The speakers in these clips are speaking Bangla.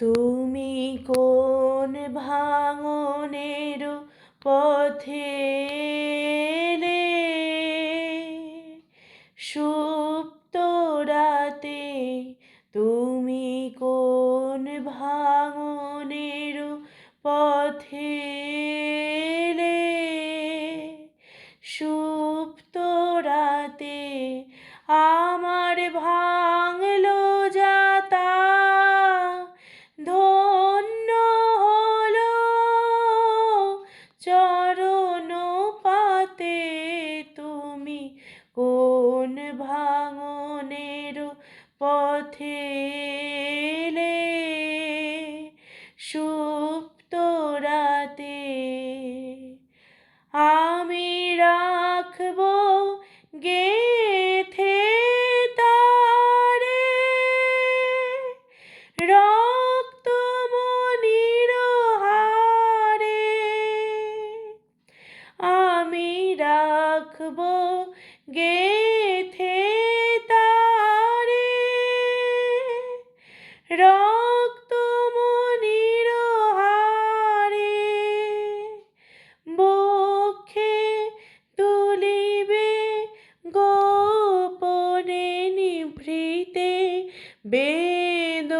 তুমি কোন ভাঙনের পথে সুপ্ত রাতে তুমি কোন ভাঙনের পথে সুপ্ত রাতে আমার ভাঙলো কোন ভাঙনের পথে সুপ্ত রাতে আমি রাখব গেথে তারে। আমি রক্ত মনির হারে বক্ষে তুলিবে গোপনে নিভৃতে বেদনাতে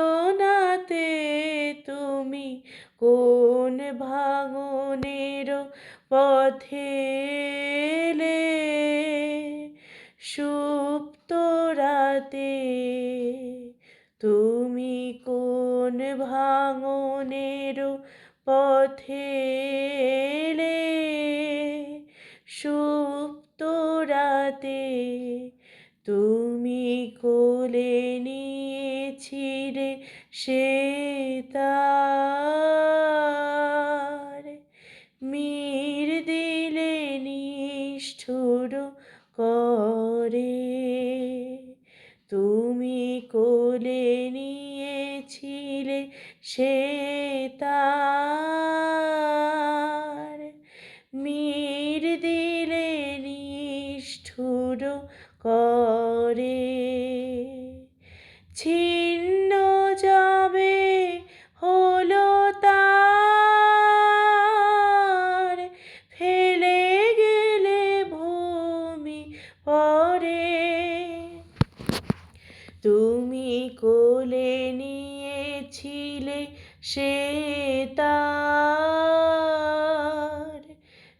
তুমি কোন ভাঙনের পথে সুপ্ত রাতে তুমি কোন ভাঙনের পথে এলে? সুপ্ত রাতে তুমি কোলে নিয়েছিলে সে সে তার। মীর দিলে নিষ্ঠুর করে। ছিন্ন যাবে হলো তার। ফেলে গেলে ভূমি পরে তুমি কোলে নিয়েছিলে সে তার।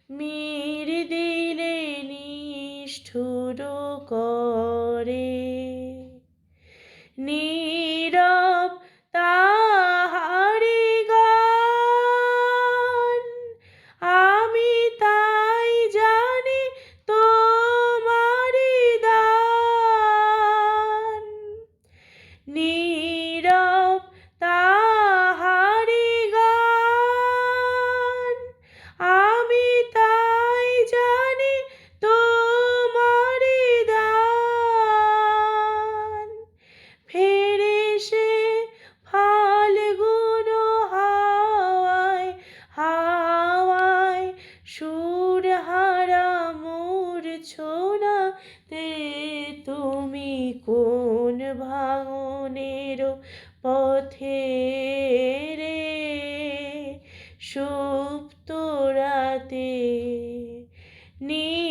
মির দিলে নিষ্ঠুর করে। নীরব কোন ভাঙনের পথে রে? সুপ্ত রাতে নীরব